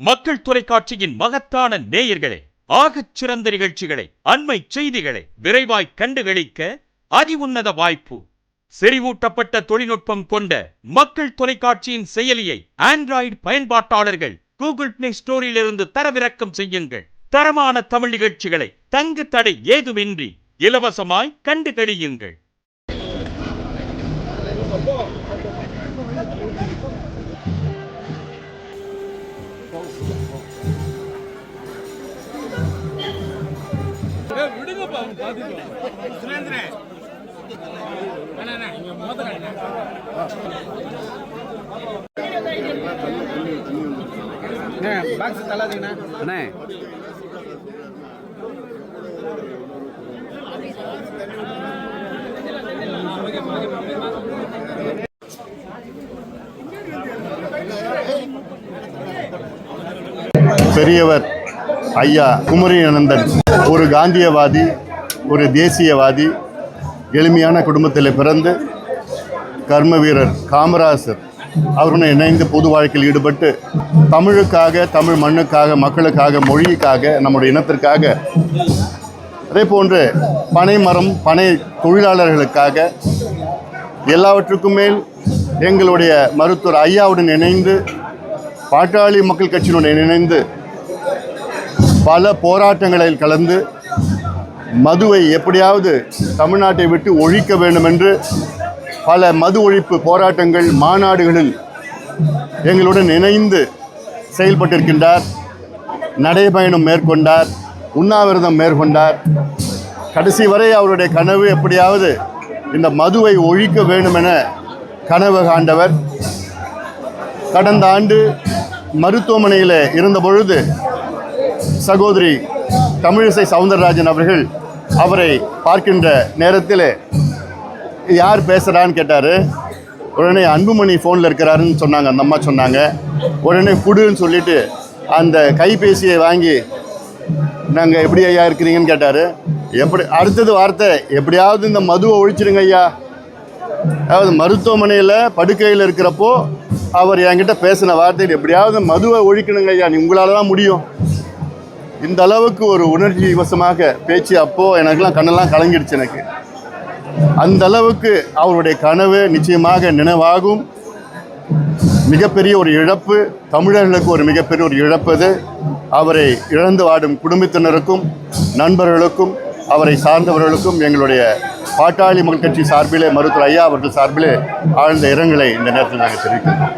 மக்கள் தொலைக்காட்சியின் மகத்தான நேயர்களே ஆகச் சிறந்த நிகழ்ச்சிகளை அண்மை செய்திகளை விரைவாய் கண்டுகளிக்க அதிஉன்னத வாய்ப்பு. செறிவூட்டப்பட்ட தொழில்நுட்பம் கொண்ட மக்கள் தொலைக்காட்சியின் செயலியை ஆண்ட்ராய்டு பயன்பாட்டாளர்கள் கூகுள் பிளே ஸ்டோரிலிருந்து தரவிறக்கம் செய்யுங்கள். தரமான தமிழ் நிகழ்ச்சிகளை தங்கு தடை ஏதுமின்றி இலவசமாய் கண்டு கழியுங்கள் பாக்ஸ் தள்ளாதீங்கண்ணா அண்ணே பெரியவர் ஐயா குமரி அனந்தன் ஒரு காந்தியவாதி ஒரு தேசியவாதி எளிமையான குடும்பத்தில் பிறந்து கர்ம வீரர் காமராசர். அவருடன் இணைந்து பொது வாழ்க்கையில் ஈடுபட்டு தமிழுக்காக தமிழ் மண்ணுக்காக மக்களுக்காக மொழிக்காக நம்முடைய இனத்திற்காக அதே போன்று பனை மரம் பனை தொழிலாளர்களுக்காக எல்லாவற்றுக்கும் மேல் எங்களுடைய மருத்துவர் ஐயாவுடன் இணைந்து பாட்டாளி மக்கள் கட்சியினுடன் இணைந்து பல போராட்டங்களில் கலந்து மதுவை எப்படியாவது தமிழ்நாட்டை விட்டு ஒழிக்க வேண்டும் என்று பல மது ஒழிப்பு போராட்டங்கள் மாநாடுகளில் எங்களுடன் இணைந்து செயல்பட்டிருக்கின்றார். நடைபயணம் மேற்கொண்டார். உண்ணாவிரதம் மேற்கொண்டார். கடைசி வரை அவருடைய கனவு எப்படியாவது இந்த மதுவை ஒழிக்க வேண்டும் என கனவு காண்டவர் கடந்த ஆண்டு மருத்துவமனையில் இருந்த பொழுது சகோதரி தமிழிசை சவுந்தரராஜன் அவர்கள் அவரை பார்க்கின்ற நேரத்தில் யார் பேசுகிறான்னு கேட்டார். உடனே அன்புமணி ஃபோனில் இருக்கிறாருன்னு சொன்னாங்க. அந்த அம்மா சொன்னாங்க. உடனே குடுன்னு சொல்லிட்டு அந்த கைபேசியை வாங்கி நாங்கள் எப்படி ஐயா இருக்கிறீங்கன்னு? கேட்டார். எப்படி அடுத்தது வார்த்தை எப்படியாவது இந்த மதுவை ஒழிச்சிடுங்க ஐயா. அதாவது மருத்துவமனையில் படுக்கையில் இருக்கிறப்போ அவர் என்கிட்ட பேசின வார்த்தை எப்படியாவது மதுவை ஒழிக்கணுங்க ஐயா நீ உங்களால் தான் முடியும். இந்த அளவுக்கு ஒரு உணர்ச்சி வசமாக பேச்சு அப்போது எனக்கெல்லாம் கண்ணெல்லாம் கலங்கிடுச்சு எனக்கு. அந்த அளவுக்கு அவருடைய கனவு நிச்சயமாக நினைவாகும். மிகப்பெரிய ஒரு இழப்பு தமிழர்களுக்கு ஒரு மிகப்பெரிய ஒரு இழப்பு அது. அவரை இழந்து வாடும் குடும்பத்தினருக்கும் நண்பர்களுக்கும் அவரை சார்ந்தவர்களுக்கும் எங்களுடைய பாட்டாளி மக்கள் கட்சி சார்பிலே மருத்துவர் ஐயா அவர்கள் சார்பிலே ஆழ்ந்த இரங்கலை இந்த நேரத்தில் நாங்கள் தெரிவிக்கிறோம்